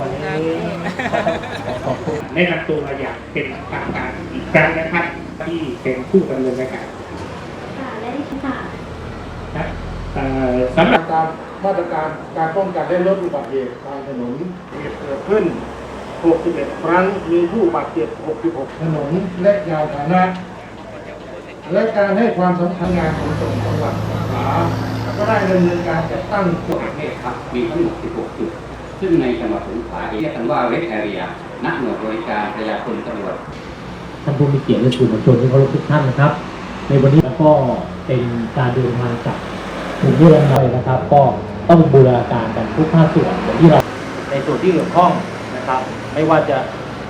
วันนี้ขอบคุณแนะนำตัวอย่างเป็นทางการอีกครั้งนะครับที่เป็นผู้ดำเนินรายการค่ะและดิฉันค่ะนะสำหรับการมาตรการการป้องกันและลดอุบัติเหตุทางถนนเหตุเกิดขึ้น 61 ครั้งมีผู้บาดเจ็บ 66 ถนนและยานพานะ และการให้ความสำคัญงานขนส่งจังหวัดสงขาก็ได้ดำเนินการจัดตั้งทั่วเทศครับ มีทั้งหมด16จุด ซึ่งในจังหวัดสงขลาเรียกกันว่า Red Area ณหน่วยบริการพยาคนตำรวจท่านผู้มีเกียรติและสื่อมวลชนที่เคารพทุกท่านนะครับ ในวันนี้แล้วก็เป็นการเดินทางจากกรุงเทพมหานครนะครับ ก็ต้องบูรณาการกันทุกภาคส่วนอย่างที่เราในส่วนที่เกี่ยวข้องนะครับ ไม่ว่าจะ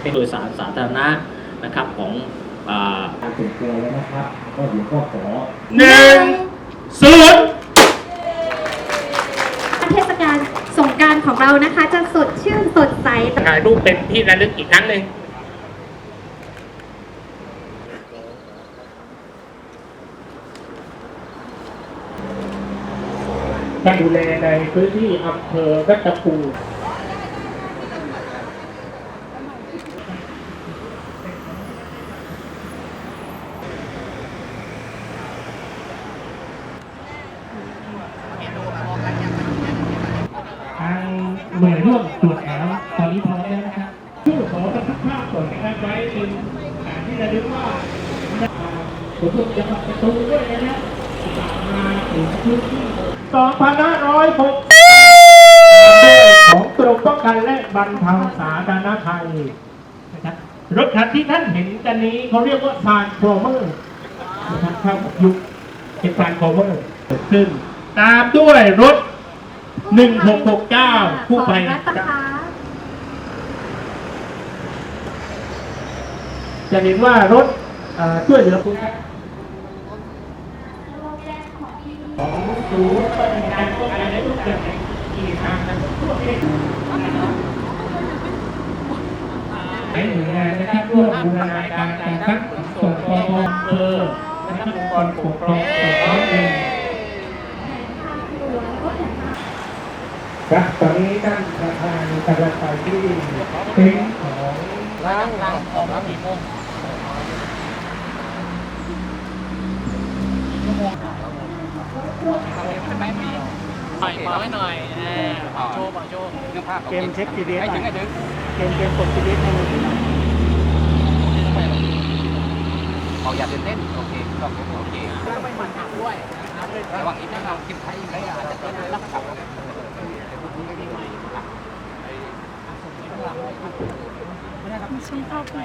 เป็นโดยสารสาธารณะนะครับของอ่าการส่วนตัวแล้วนะครับ ก็เดี๋ยวก็ขอหนึ่งศูนย์ เทศกาลสงกรารของเรานะคะ จะสดชื่นสดใส ถ่ายรูปเป็นที่ระลึกอีกครั้งหนึ่งการดูแลในพื้นที่อำเภอรัตภูมิทางหน่วยร่วมตรวจแอ ผมถูกจังหวัดประตูด้วยนะมาถึงพื้นที่2,506ของกรมป้องกันและบรรเทาสาธารณภัยนะครับรถคันที่ท่านเห็นกันนี้เขาเรียกว่าซานโครเมอร์นะครับเข้ากับยุคเป็นซานโครเมอร์เกิดขึ้น ตามด้วยรถ 1669ผู้ไปขอรัฐประคะ จะเห็นว่ารถช่วยเหลือคุณครับของศูนย์ปฏิบัติการป้องกันและทุกเรื่องที่ทางการทั่วประเทศหลายหน่วยงานนะครับร่วมบูรณาการกันทั้งส่งปพอำเภอและทั้งองค์กรปกครองส่วนท้องถิ่นครับตอนนี้ท่านประธานกำลังไปที่เต็นท์ของ หน่อยขอให้หน่อยเออขอโชว์ขอโชว์เกมเช็ค GPS ให้ถึงให้ถึงเกมเกมกด GPS ให้มันเอาอย่าตื่นเต้นโอเคก็โอเคไม่หมันหักด้วยระหว่างนี้ถ้าเรากินไทยไม่อาจจะเป็นรับขับฉันเข้าไป